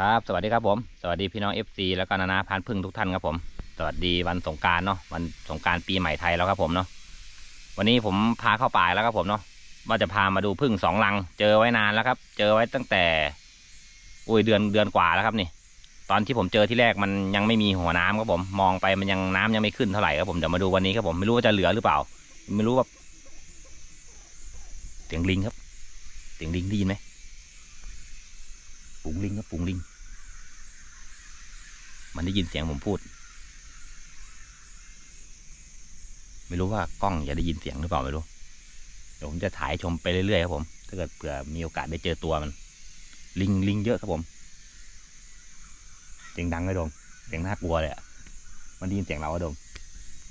ครับ สวัสดีครับผม สวัสดีพี่น้อง FC แล้วก็นานาพานพึ่งทุกท่านครับผม สวัสดีวันสงการเนาะ วันสงการปีใหม่ไทยแล้วครับผมเนาะ วันนี้ผมพาเข้าป่าแล้วครับผมเนาะ ว่าจะพามาดูพึ่งสองลัง เจอไว้นานแล้วครับ เจอไว้ตั้งแต่ อุ้ยเดือนเดือนกว่าแล้วครับนี่ ตอนที่ผมเจอที่แรกมันยังไม่มีหัวน้ำครับผม มองไปมันยังน้ำยังไม่ขึ้นเท่าไหร่ครับผม เดี๋ยวมาดูวันนี้ครับผม ไม่รู้ว่าจะเหลือหรือเปล่า ไม่รู้ว่า เสียงลิงครับ เสียงลิงได้ยินไหม ฝูงลิงครับฝูงลิง มันได้ยินเสียงผมพูด ไม่รู้ว่ากล้องจะได้ยินเสียงหรือเปล่าไม่รู้เดี๋ยวผมจะถ่ายชมไปเรื่อยๆครับผม ถ้าเกิดเผื่อมีโอกาสได้เจอตัวมัน ลิงลิงเยอะครับผมเสียงดังเลยโดมเสียงน่ากลัวเลยอะมันได้ยินเสียงเราอะโดม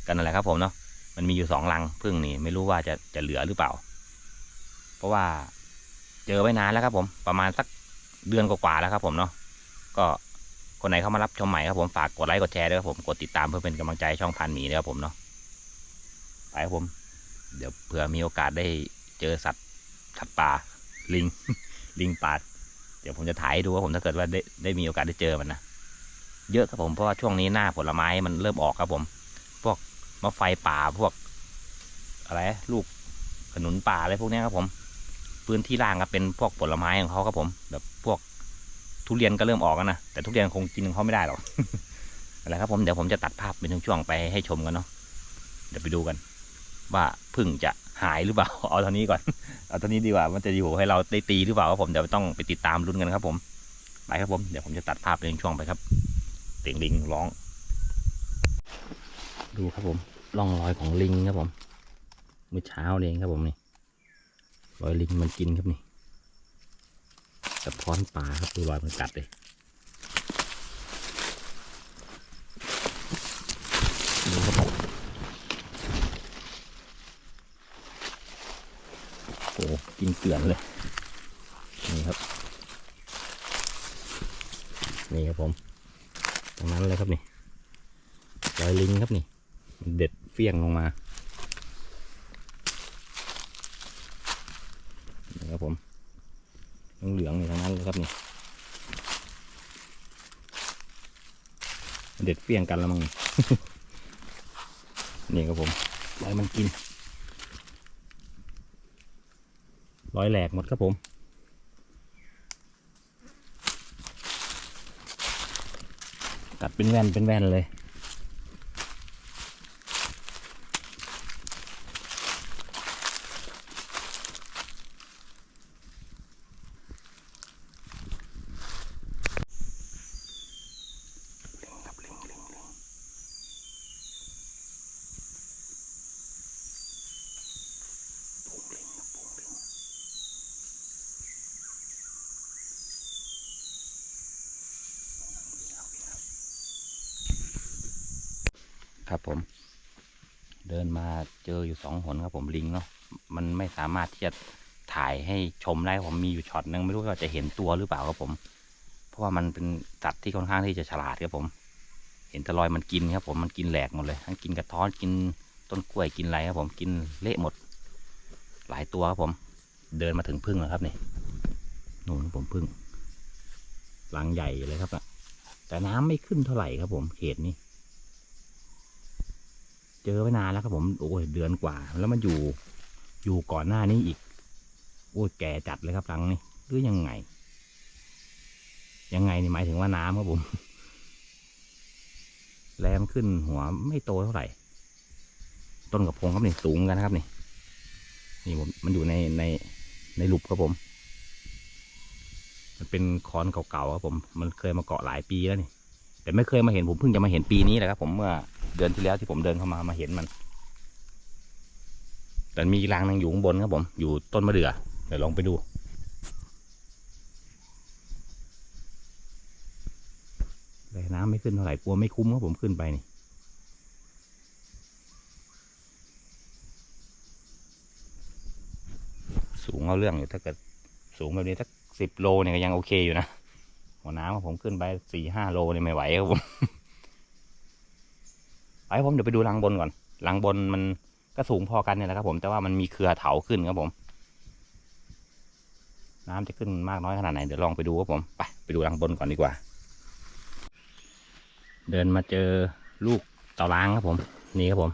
กันนั่นแหละครับผมเนาะมันมีอยู่สองรังพึ่งนี่ไม่รู้ว่าจะจะเหลือหรือเปล่า เพราะว่าเจอไว้นานแล้วครับผม ประมาณสัก เดือนกว่าๆแล้วครับผมเนาะก็คนไหนเข้ามารับชมใหม่ครับผมฝากกดไลค์กดแชร์ด้วยครับผมกดติดตามเพื่อเป็นกำลังใจช่องพันหมีด้วยครับผมเนาะไปครับผม เดี๋ยวเผื่อมีโอกาสได้เจอสัตว์สัตว์ป่าลิง ลิงป่าเดี๋ยวผมจะถ่ายให้ดูว่าผมถ้าเกิดว่าได้ได้มีโอกาสได้เจอมันนะเยอะครับผมเพราะว่าช่วงนี้หน้าผลไม้มันเริ่มออกครับผม พวกมะไฟป่าพวก อะไร ลูกขนุนป่าอะไรพวกนี้ครับผม พื้นที่ล่างก็เป็นพวกผลไม้ของเขาครับผม แบบพวกทุเรียนก็เริ่มออกแล้วนะแต่ทุเรียนคงกินของเขาไม่ได้หรอกอะไรครับผมเดี๋ยวผมจะตัดภาพเป็นช่วงๆไปให้ชมกันเนาะเดี๋ยวไปดูกัน ว่าพึ่งจะหายหรือเปล่าเอาเท่านี้ก่อนเอาเท่านี้ดีกว่ามันจะอยู่ให้เราได้ตีหรือเปล่าครับผมเดี๋ยวต้องไปติดตามลุ้นกันครับผมไปครับผมเดี๋ยวผมจะตัดภาพเป็นช่วงไปครับเสียงลิงร้อง ดูครับผมร่องรอยของลิงครับผมเมื่อเช้าเองครับผมนี่ รอยลิงมันกินครับนี่สะท้อนป่าครับดูรอยมันกัดเลยดูครับผมโอ้กินเกลื่อนเลย นี่ครับ นี่ครับผมตรงนั้นเลยครับนี่รอยลิงครับนี่ เด็ดเฟี้ยงลงมานี่ครับ ผมเหลืองๆนี่ทั้งนั้นเลยครับนี่เด็ดเฟี้ยงกันแล้วมั้งนี่นี่ครับผมร้อยมันกินร้อยแหลกหมดครับผม กัดเป็นแว่นเป็นแว่นเลย ครับลิงลิงลิงพุงลิงครับพุงลิงครับผม เดินมาเจออยู่ สองหนครับผมลิงเนาะมันไม่สามารถที่จะถ่ายให้ชมได้ผมมีอยู่ช็อตนึงไม่รู้ว่าจะเห็นตัวหรือเปล่าครับผม เพราะว่ามันเป็นสัตว์ที่ค่อนข้างที่จะฉลาดครับผม เห็นตะลอยมันกินครับผมมันกินแหลกหมดเลยทั้งกินกระท้อนกินต้นกล้วยกินอะไรครับผมกินเละหมด หลายตัวครับผม เดินมาถึงพึ่งแล้วครับนี่นู่นผมพึ่งรังใหญ่เลยครับอะแต่น้ำไม่ขึ้นเท่าไหร่ครับผมเขตนี้ เจอไว้นานแล้วครับผมโอ้ยเดือนกว่า แล้วมันอยู่อยู่ก่อนหน้านี้อีก โอ้ยแก่จัดเลยครับรังนี้หรือยังไง ยังไงนี่หมายถึงว่าน้ำครับผมแรมขึ้นหัวไม่โตเท่าไหร่ ต้นกระพงครับนี่สูงกันนะครับนี่นี่ผมมันอยู่ในในในหลุมครับผม มันเป็นคอนเก่าๆครับผม มันเคยมาเกาะหลายปีแล้วนี่ แต่ไม่เคยมาเห็นผมเพิ่งจะมาเห็นปีนี้แหละครับผมเมื่อเดือนที่แล้วที่ผมเดินเข้ามามาเห็นมัน แต่มีรังนึงอยู่ข้างบนครับผมอยู่ต้นมะเดื่อเดี๋ยวลองไปดูแต่น้ำไม่ขึ้นเท่าไหร่กลัวไม่คุ้มครับผมขึ้นไปนี่สูงเอาเรื่องอยู่ถ้าเกิดสูงแบบนี้สักสิบโลเนี่ยก็ยังโอเคอยู่นะ หัวน้ำของผมขึ้นไปสี่ห้าโลเนี่ยไม่ไหวครับผมไปครับผมเดี๋ยวไปดูรังบนก่อนรังบนมันก็สูงพอกันเนี่ยแหละครับผมแต่ว่ามันมีเครือเถาขึ้นครับผม น้ำจะขึ้นมากน้อยขนาดไหนเดี๋ยวลองไปดูครับผมไปไปดูรังบนก่อนดีกว่า เดินมาเจอลูกเต่าล้างครับผม นี่ครับผม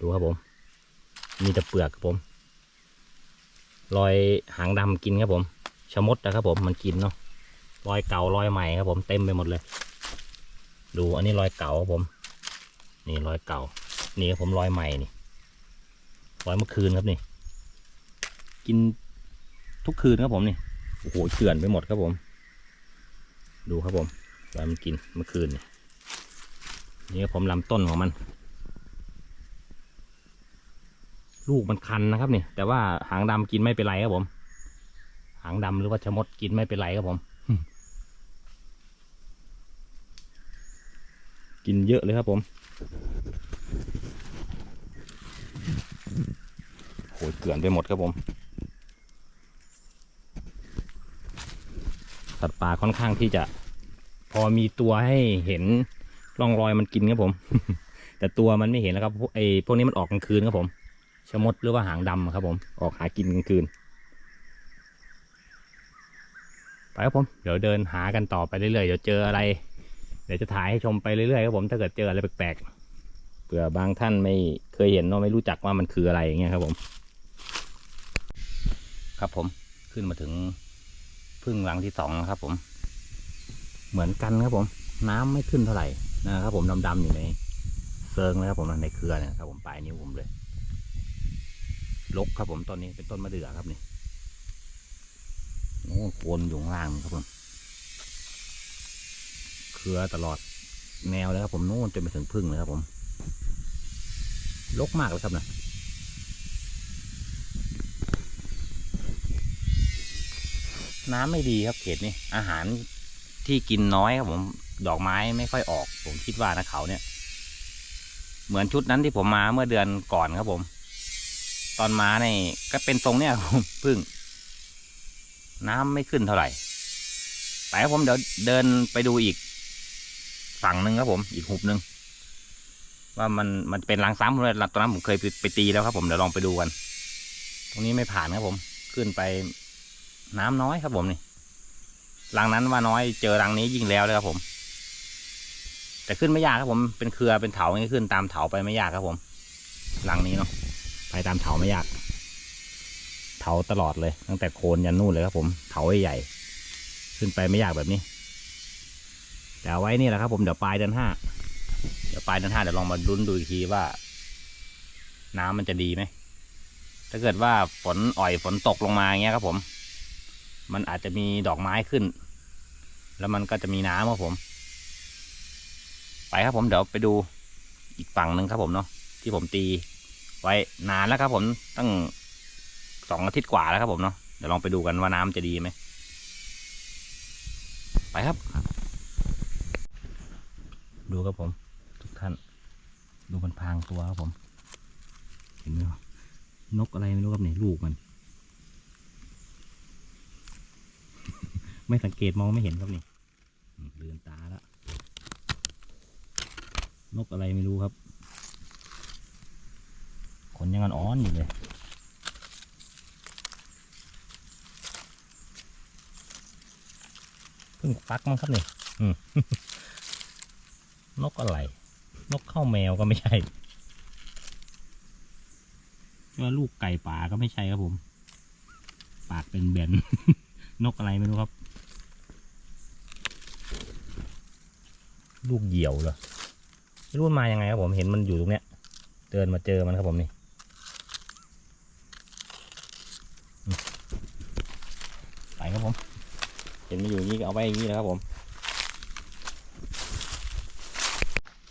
ดูครับผม มีแต่เปลือกครับผมรอยหางดำกินครับผมชะมดนะครับผมมันกินเนาะ รอยเก่ารอยใหม่ครับผมเต็มไปหมดเลย ดูอันนี้รอยเก่าครับผม นี่รอยเก่า นี่ครับผมรอยใหม่นี่รอยเมื่อคืนครับนี่ กินทุกคืนครับผมนี่โอ้โหเฉื่อนไปหมดครับผม ดูครับผมรอยมันกินเมื่อคืนนี่นี่ครับผมลำต้นของมัน ลูกมันคันนะครับนี่แต่ว่าหางดำกินไม่เป็นไรครับผม หางดำหรือว่าชะมดกินไม่เป็นไรครับผม กินเยอะเลยครับผมโหยเกลื่อนไปหมดครับผม สัตว์ป่าค่อนข้างที่จะ พอมีตัวให้เห็นร่องรอยมันกินครับผม แต่ตัวมันไม่เห็นแล้วครับพวกไอ้พวกนี้มันออกกลางคืนครับผมชะมดหรือว่าหางดำครับผม ออกหากินกลางคืน ไปครับผม เดี๋ยวเดินหากันต่อไปเรื่อยๆ เดี๋ยวเจออะไร เดี๋ยวจะถ่ายให้ชมไปเรื่อยๆครับผมถ้าเกิดเจออะไรแปลกๆเผื่อบางท่านไม่เคยเห็นเนาะไม่รู้จักว่ามันคืออะไรอย่างเงี้ยครับผม ครับผมขึ้นมาถึงพึ่งหลังที่สองนะครับ ผม เหมือนกันครับผม น้ำไม่ขึ้นเท่าไหร่นะครับผมดำๆอยู่ในเซิงเลยครับผมในเครือเนี่ยครับผมปลายนิ้วผมเลยลกครับผมต้นนี้เป็นต้นมะเดื่อครับนี่โอ้โคนอยู่ข้างล่างครับผม ครือตลอดแนวเลยครับผมโน่นจนไปถึงพึ่งเลยครับผมลกมากเลยครับนะน้ำไม่ดีครับเขตนี้อาหารที่กินน้อยครับผมดอกไม้ไม่ค่อยออก ผมคิดว่านะเขาเนี่ย เหมือนชุดนั้นที่ผมมาเมื่อเดือนก่อนครับผม ตอนมาเนี่ยก็เป็นตรงเนี้ยผมพึ่ง น้ำไม่ขึ้นเท่าไหร่ไปครับผมเดี๋ยวเดินไปดูอีก ฝั่งหนึ่งครับผม อีกหุบหนึ่งว่ามันมันเป็นรังซ้ำเลยตอนนั้นผมเคยไปไปตีแล้วครับผมเดี๋ยวลองไปดูกัน ตรงนี้ไม่ผ่านครับผม ขึ้นไปน้ำน้อยครับผมนี่รังนั้นว่าน้อยเจอรังนี้ยิ่งแล้วเลยครับผม แต่ขึ้นไม่ยากครับผม เป็นเครือเป็นเถาอย่างนี้ขึ้นตามเถาไปไม่ยากครับผมรังนี้เนาะไปตามเถาไม่ยาก เถาตลอดเลย ตั้งแต่โคนยันนู่นเลยครับผมเถาใหญ่ขึ้นไปไม่ยากแบบนี้ แต่เอาไว้นี่แหละครับ ผมเดี๋ยวปลายเดือนห้าเดี๋ยวปลายเดือนห้าเดี๋ยวลองมาลุ้นดูอีกทีว่า น้ำมันจะดีไหมถ้าเกิดว่าฝนอ่อยฝนตกลงมาอย่างเงี้ยครับผม มันอาจจะมีดอกไม้ขึ้น แล้วมันก็จะมีน้ำครับผม ไปครับผมเดี๋ยวไปดูอีกฝั่งหนึ่งครับผมเนาะที่ผมตี ไว้นานแล้วครับผมตั้งสองอาทิตย์กว่าแล้วครับผมเนาะเดี๋ยวลองไปดูกันว่าน้ำจะดีไหมไปครับ ดูครับผม ทุกท่าน ดูมันพางตัวครับผม เห็นไหมนกอะไรไม่รู้ครับเนี่ยลูกมัน ไม่สังเกตมองไม่เห็นครับนี่อืมลืมตาแล้วนกอะไรไม่รู้ครับ ขนยังอ่อนอยู่เลยเพิ่งฟักมั้งครับนี่อืม นกอะไร นกเข้าแมวก็ไม่ใช่ว่าลูกไก่ป่าก็ไม่ใช่ครับผม ปากเป็นแบนนกอะไรไม่รู้ครับ ลูกเหยี่ยวเหรอไม่รู้มันมายังไงครับผมเห็นมันอยู่ตรงเนี้ย เดินมาเจอมันครับผมนี่ไปครับผม เห็นมันอยู่อย่างนี้ก็เอาไว้อย่างนี้นะครับผม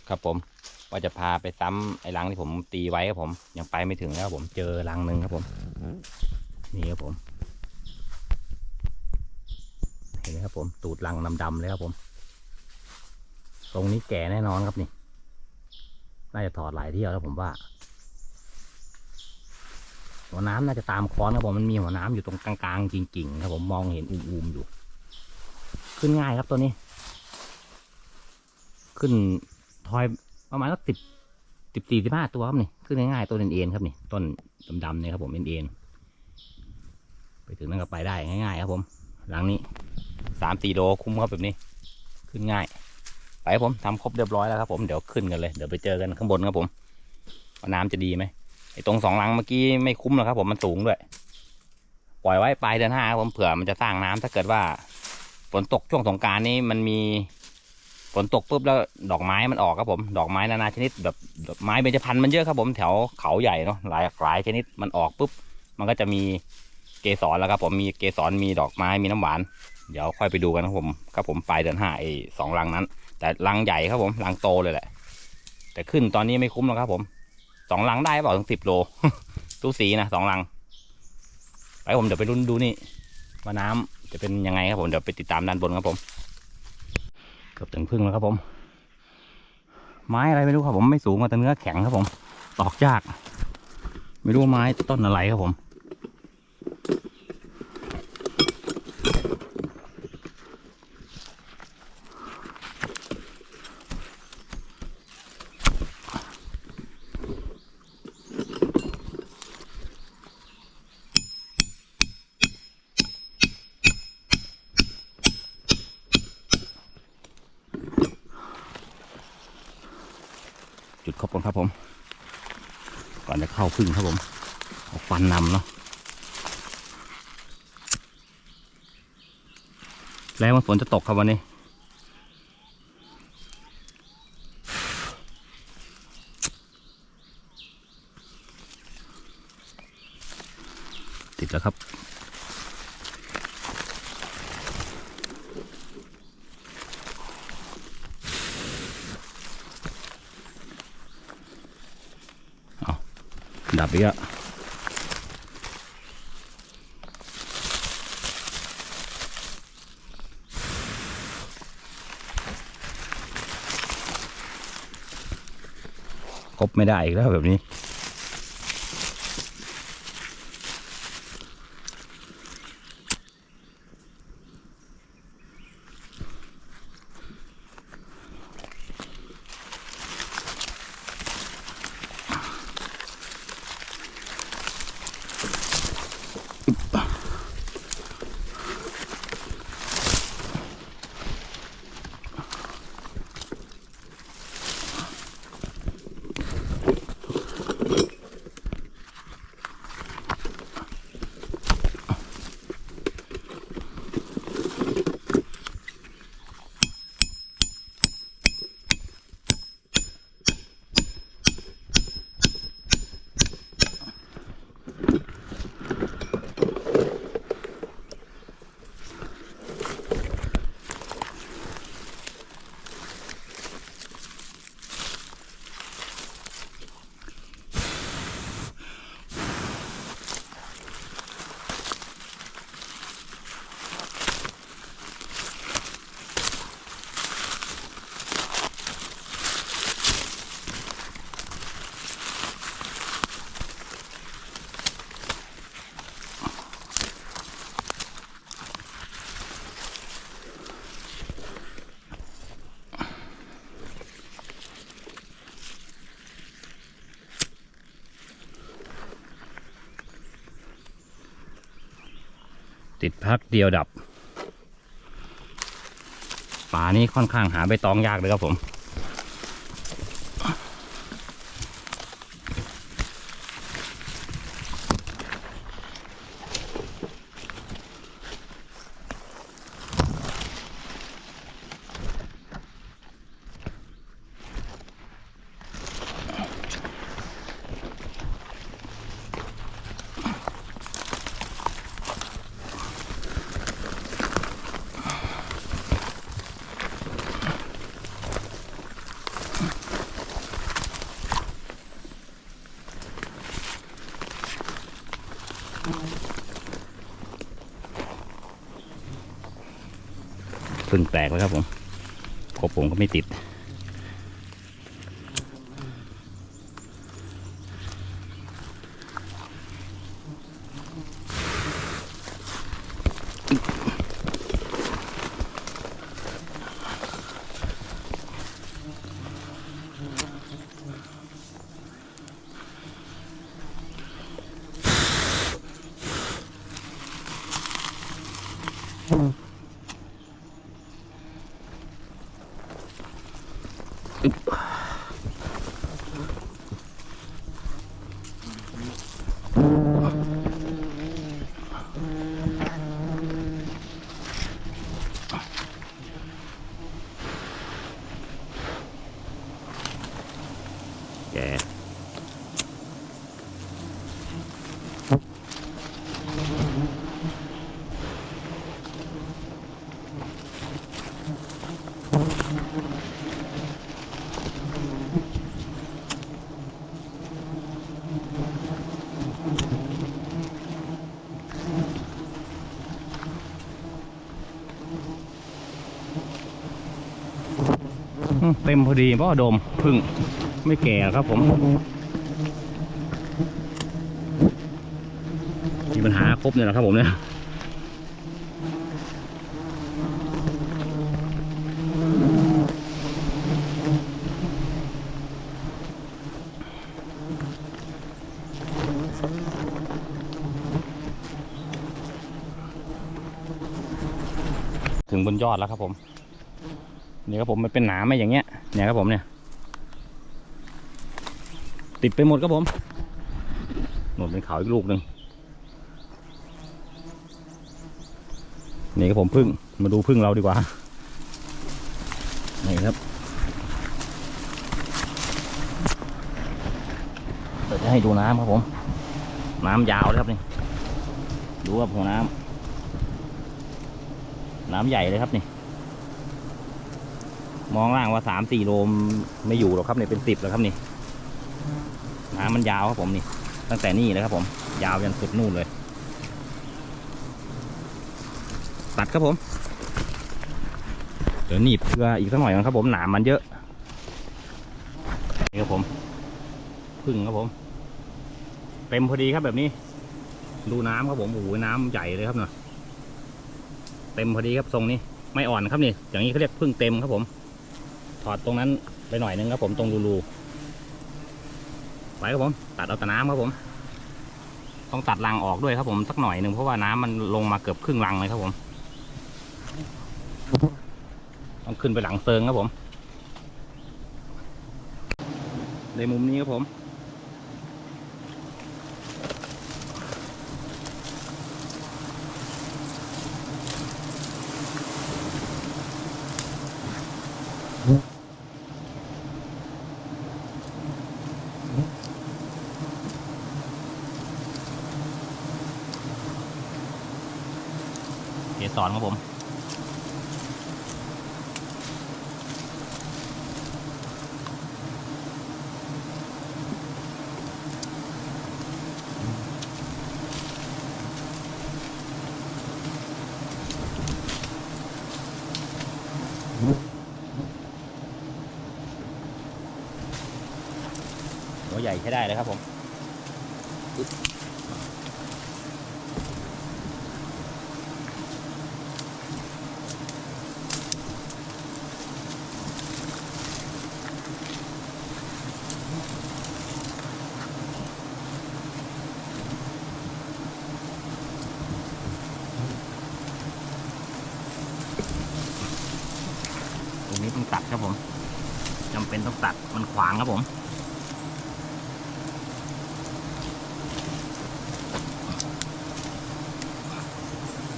ครับผมว่าจะพาไปซ้ำไอ้รังที่ผมตีไว้ครับผม ยังไปไม่ถึงแล้วครับผมเจอรังหนึ่งครับผม นี่ครับผม เห็นไหมครับผม ตูดรังดำๆเลยครับผม ตรงนี้แก่แน่นอนครับนี่ น่าจะถอดหลายเที่ยวแล้วผมว่า หัวน้ำน่าจะตามค้อนครับผม มันมีหัวน้ำอยู่ตรงกลางๆจริงๆครับผมมองเห็นอูมๆอยู่ ขึ้นง่ายครับตัวนี้ ขึ้น ทอยประมาณสักสิบสิบสี่สิบห้าตัวครับนี่ขึ้นง่ายๆต้นเอ็นครับนี่ต้นดำๆเนี่ยครับผมเอ็นไปถึงนั่นก็ไปได้ง่ายๆครับผม หลังนี้สามสี่โลคุ้มครับแบบนี้ ขึ้นง่าย ไปครับผมทำครบเรียบร้อยแล้วครับผมเดี๋ยวขึ้นกันเลยเดี๋ยวไปเจอกันข้างบนครับผมว่าน้ำจะดีไหมไอ้ตรงสองหลังเมื่อกี้ไม่คุ้มหรอกครับผมมันสูงด้วยปล่อยไว้ปลายเดือนห้าครับผมเผื่อมันจะสร้างน้ำถ้าเกิดว่าฝนตกช่วงสงการนี้มันมี ฝนตกปุ๊บแล้วดอกไม้มันออกครับผม ดอกไม้นานาชนิดแบบดอกไม้เบญจพรรณมันเยอะครับผมแถวเขาใหญ่เนาะหลายหลายชนิดมันออกปุ๊บมันก็จะมีเกสรแล้วครับผมมีเกสรมีดอกไม้มีน้ำหวาน เดี๋ยวค่อยไปดูกันครับผมครับผมปลายเดือนห้าไอ้สองรังนั้น แต่รังใหญ่ครับผมรังโตเลยแหละ แต่ขึ้นตอนนี้ไม่คุ้มหรอกครับผมสองรังได้เปล่าถึงสิบโลตู้สีนะสองรังไปผมเดี๋ยวไปรุ่นดูนี่ว่าน้ำจะเป็นยังไงครับผมเดี๋ยวไปติดตามด้านบนครับผม เกือบถึงพึ่งแล้วครับผม ไม้อะไรไม่รู้ครับผมไม่สูงแต่เนื้อแข็งครับผม ตอกยาก ไม่รู้ไม้ต้นอะไรครับผม ครบก่อนครับผม ก่อนจะเข้าพึ่งครับผมเอาฟันนำเนาะแล้วมันฝนจะตกครับวันนี้ ติดแล้วครับ ดับอีกแล้วครบไม่ได้อีกแล้วแบบนี้ ติดพักเดียวดับป่านี้ค่อนข้างหาใบตองยากเลยครับผม พึ่งแตกแล้วครับผมครบผมก็ไม่ติด Ugh. เต็มพอดีเพราะโดมพึ่งไม่แก่ครับผมมีปัญหาครบเนี่ยแหละครับผมเนี่ยถึงบนยอดแล้วครับผม นี่ครับผมมันเป็นหนามไหมอย่างเงี้ยเนี่ยครับผมเนี่ย ติดไปหมดครับผมหนนเป็นเขาอีกลูกหนึ่งนี่ครับผมพึ่งมาดูพึ่งเราดีกว่านี่ครับเดี๋ยวจะให้ดูน้ำครับผม น้ำยาวเลยครับนี่ดูครับหัวน้ำน้ำใหญ่เลยครับนี่ มองล่างว่าสามสี่โลมไม่อยู่หรอกครับเนี่ยเป็นสิบแล้วครับนี่น้ำมันยาวครับผมนี่ ตั้งแต่นี่เลยครับผม ยาวยันสุดนู่นเลย ตัดครับผม เดี๋ยวหนีบเกลืออีกสักหน่อยนะครับผมหนามมันเยอะนี่ครับผมพึ่งครับผม เต็มพอดีครับแบบนี้ ดูน้ำครับผมโอ้โหน้ำใหญ่เลยครับเนาะเต็มพอดีครับทรงนี้ไม่อ่อนครับนี่อย่างนี้เขาเรียกพึ่งเต็มครับผม ถอดตรงนั้นไปหน่อยนึงครับผมตรงรูๆไปครับผม ตัดเอาแต่น้ำครับผม ต้องตัดรังออกด้วยครับผมสักหน่อยหนึ่งเพราะว่าน้ำมันลงมาเกือบครึ่งรังเลยครับผม ต้องขึ้นไปหลังเซิงครับผม ในมุมนี้ครับผม เกสรครับผมตัวใหญ่ใช้ได้เลยครับผม ตรงนี้ต้องตัดครับผมจำเป็น ตัดมันขวางครับผม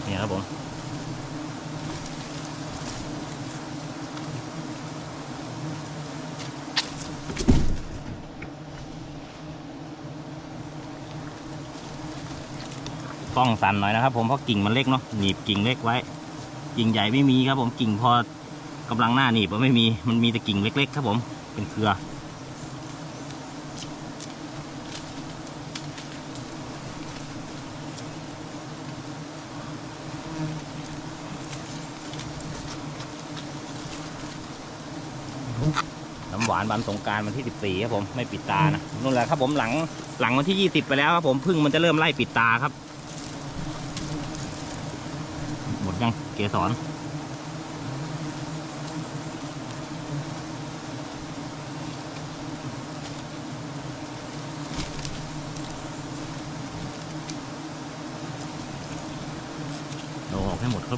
เนี่ยครับผม ต้องสั่นหน่อยนะครับผมเพราะกิ่งมันเล็กเนาะหนีบกิ่งเล็กไว้ กิ่งใหญ่ไม่มีครับผมกิ่งพอกำลังหน้าหนีบมันไม่มี มันมีแต่กิ่งเล็ก ๆ ครับผม เป็นเครือ น้ำหวานวันสงการวันที่ 14 ครับผมไม่ปิดตานะนู่นแหละครับผมหลังหลังวันที่ 20 ไปแล้วครับผมพึ่งมันจะเริ่มไล่ปิดตาครับ หมดยังเกสรเรา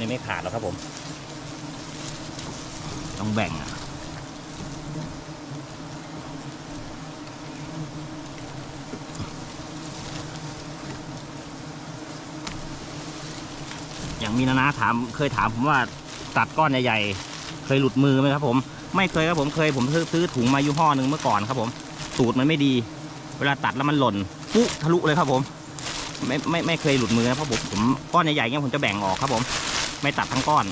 นี้ไม่ขาดแล้วครับผม ต้องแบ่งอะอย่างมีนานาถามเคยถามผมว่าตัดก้อนใหญ่ๆเคยหลุดมือไหมครับ ผม ไม่เคยครับผมเคยผมซื้อถุงมายี่ห้อหนึ่งเมื่อก่อนครับ ผมสูตรมันไม่ดี เวลาตัดแล้วมันหล่นปุ๊ทะลุเลยครับผม ไม่ไม่ไม่เคยหลุดมือนะเพราะผมผมก้อนใหญ่ๆเงี้ยผมจะแบ่งออกครับผม ไม่ตัดทั้งก้อน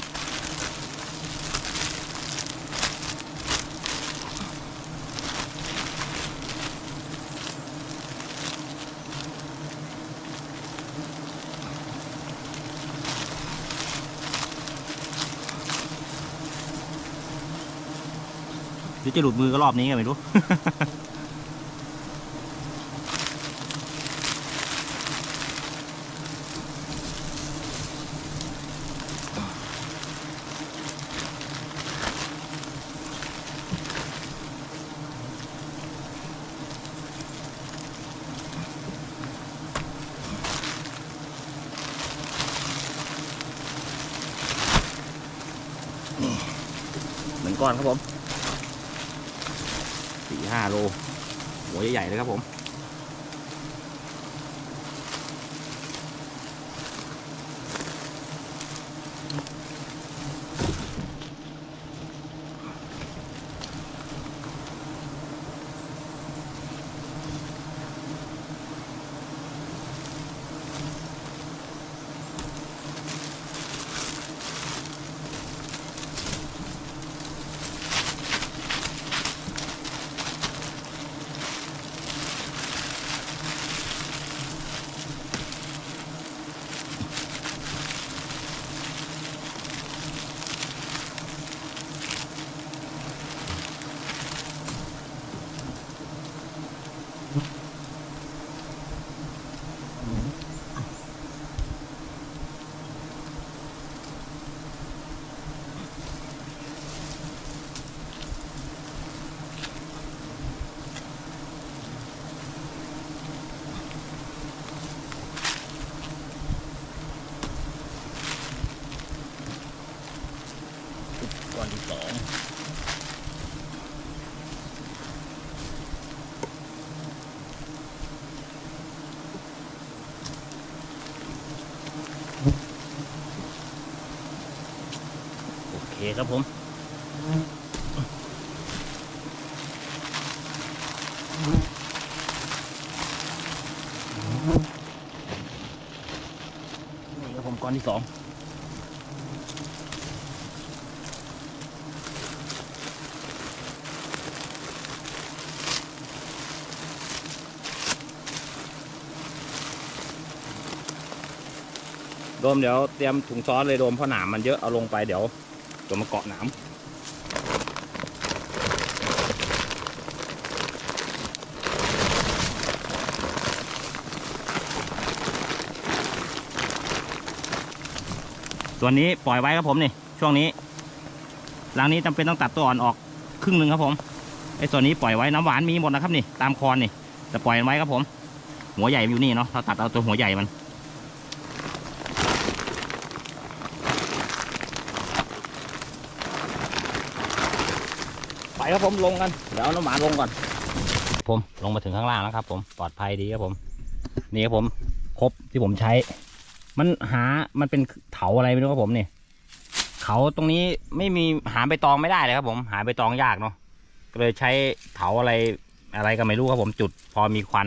หรือจะหลุดมือก็รอบนี้ก็ไม่รู้ ครับผมนี่ครับผมก้อนที่สองโดมเดี๋ยวเตรียมถุงซอสเลยโดมเพราะหนามมันเยอะเอาลงไปเดี๋ยว เดี๋ยวมาเกาะหนามส่วนนี้ปล่อยไว้ครับผมนี่ ช่วงนี้รังนี้จำเป็นต้องตัดตัวอ่อนออกครึ่งหนึ่งครับผมไอ้ส่วนนี้ปล่อยไว้น้ำหวานมีหมดนะครับนี่ตามคอนนี่แต่ปล่อยไว้ครับผม หัวใหญ่อยู่นี่เนาะเราตัดเอาตัวหัวใหญ่มัน ครับผมลงกันเดี๋ยวเอาน้ำหมาลงก่อน ผมลงมาถึงข้างล่างแล้วครับ ผมปลอดภัยดีครับผมนี่ครับผมครบที่ผมใช้ มันหามันเป็นเถาอะไรไม่รู้ครับผมนี่เขาตรงนี้ไม่มีหาใบตองไม่ได้เลยครับ ผมหาใบตองยากเนาะก็เลยใช้เถาอะไรอะไรก็ไม่รู้ครับผมจุดพอมีควัน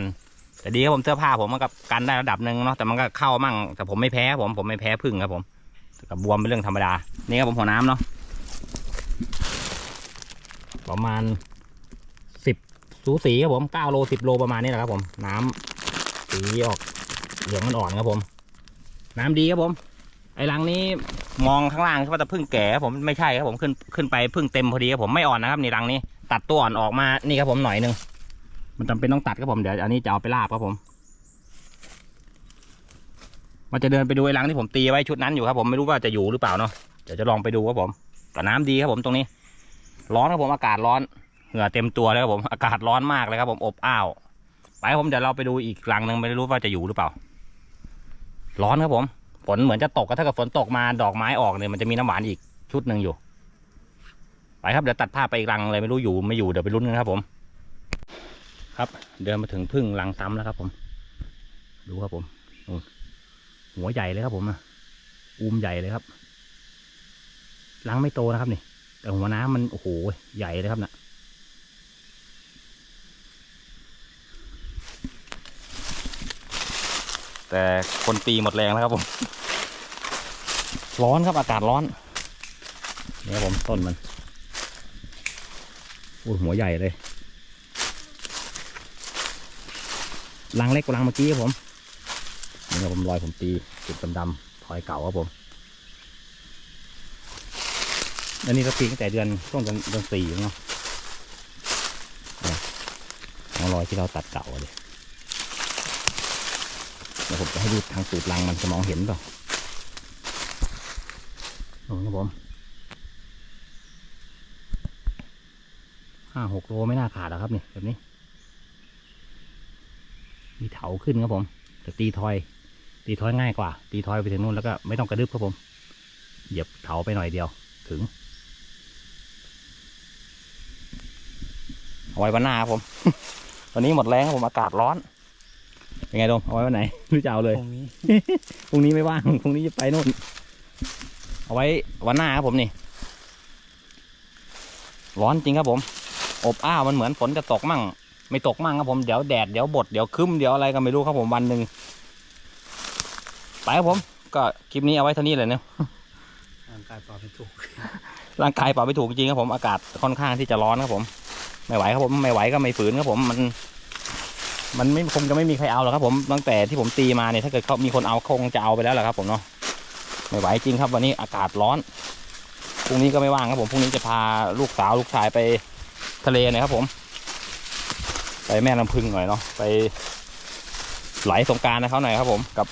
แต่ดีครับผมเสื้อผ้าผมมันก็กันได้ระดับหนึ่งเนาะแต่มันก็เข้ามั่งแต่ผมไม่แพ้ผมผมไม่แพ้พึ่งครับผมกับบวมเป็นเรื่องธรรมดานี่ครับผมหัวน้ำเนาะ ประมาณสิบสูสีครับผมเก้าโลสิบโลประมาณนี้แหละครับ ผม น้ำสีออกเหลืองมันอ่อนครับผม น้ำดีครับผม ไอ้รังนี้มองข้างล่างใช่ป่ะแต่พึ่งแก่ครับผมไม่ใช่ครับผมขึ้นขึ้นไปพึ่งเต็มพอดีครับผมไม่อ่อนนะครับในรังนี้ ตัดตัวอ่อนออกมานี่ครับผมหน่อยหนึงมันจำเป็นต้องตัดครับผมเดี๋ยวอันนี้จะเอาไปลาบครับผมมันจะเดินไปดูไอ้รังที่ผมตีไว้ชุดนั้นอยู่ครับผมไม่รู้ว่าจะอยู่หรือเปล่าเนาะเดี๋ยวจะลองไปดูครับผมแต่น้ำดีครับผมตรงนี้ ร้อนครับผมอากาศร้อนเหงื่อเต็มตัวเลยครับผมอากาศร้อนมากเลยครับผมอบอ้าวไปผมเดี๋ยวเราไปดูอีกรังหนึ่งไม่รู้ว่าจะอยู่หรือเปล่า ร้อนครับผมฝนเหมือนจะตกก็ถ้าเกิดฝนตกมาดอกไม้ออกเนี่ยมันจะมีน้ำหวานอีกชุดหนึ่งอยู่ ไปครับเดี๋ยวตัดภาพไปอีกรังเลยไม่รู้อยู่ไม่อยู่เดี๋ยวไปลุ้นกันครับผม ครับ เดินมาถึงพึ่งรังซ้ำแล้วครับ ผม ดูครับผมหัวใหญ่เลยครับผมอะอูมใหญ่เลยครับรังไม่โตนะครับนี่ แต่หัวน้ำมันโอ้โหใหญ่เลยครับนะแต่คนตีหมดแรงแล้วครับผม ร้อนครับอากาศร้อนนี่ครับผมต้นมันโอ้ยหัวใหญ่เลยรังเล็กกว่ารังเมื่อกี้ครับผมนี่ครับผมรอยผมตีจุดดำๆถอยเก่าครับผม อันนี้เราปีตั้งแต่เดือนช่วงเดือนเดือนสี่เนาะเนี่ยของรอยที่เราตัดเก่าเลยเดี๋ยวผมจะให้ดูทางตูดรังมันจะมองเห็นเปล่าโอ้ครับผมห้าหกโลไม่น่าขาดหรอกครับนี่แบบนี้ มีเถาขึ้นครับผมแต่ตีทอย ตีทอยง่ายกว่า ตีทอยไปถึงนู่นแล้วก็ไม่ต้องกระดึบครับผม เหยียบเถาไปหน่อยเดียวถึง เอาไว้วันหน้าครับผม วันนี้หมดแรงครับผมอากาศร้อน เป็นไงดงเอาไว้วันไหนหรือจะเอาเลย ตรงนี้ พรุ่งนี้ไม่ว่าง พรุ่งนี้จะไปนู่น เอาไว้วันหน้าครับผมนี่ ร้อนจริงครับผม อบอ้าวมันเหมือนฝนจะตกมั่ง ไม่ตกมั่งครับผม เดี๋ยวแดด เดี๋ยวบด เดี๋ยวครึ้ม เดี๋ยวอะไรก็ไม่รู้ครับผมวันหนึ่ง ไปครับผม ก็คลิปนี้เอาไว้เท่านี้เลยเนาะร่างกายปรับไม่ถูก ร่างกายปรับไม่ถูกจริงครับผม อากาศค่อนข้างที่จะร้อนครับผม ไม่ไหวครับผมไม่ไหวก็ไม่ฝืนครับผมมัน มันไม่คงจะไม่มีใครเอาหรอกครับ ผมตั้งแต่ที่ผมตีมาเนี่ยถ้าเกิดเขามีคนเอาคงจะเอาไปแล้วแหละครับ ผมเนาะไม่ไหวจริงครับ วันนี้อากาศร้อนพรุ่งนี้ก็ไม่ว่างครับผมพรุ่งนี้จะพาลูกสาวลูกชายไปทะเลน่อยครับ ผม ไปแม่ลำพึงหน่อยเนาะไปไหลสงการนะเขาหน่อยครับ ผมกับ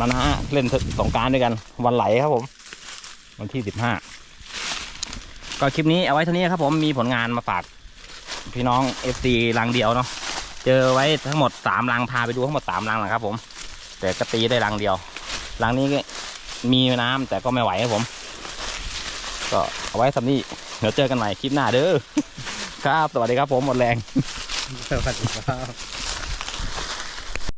นานาเล่นสงการด้วยกัน วันไหลครับผม วันที่สิบห้าก็คลิปนี้เอาไว้เท่านี้ครับผมมีผลงานมาฝาก พี่น้อง FC รังเดียวเนาะเจอไว้ทั้งหมดสามรังพาไปดูทั้งหมดสามรังนะครับผม แต่ก็ตีได้รังเดียวรังนี้มีน้ำแต่ก็ไม่ไหวครับผม ก็เอาไว้สำนี้เดี๋ยวเจอกันใหม่คลิปหน้าเด้อครับสวัสดีครับผมหมดแรงสวัสดีครับ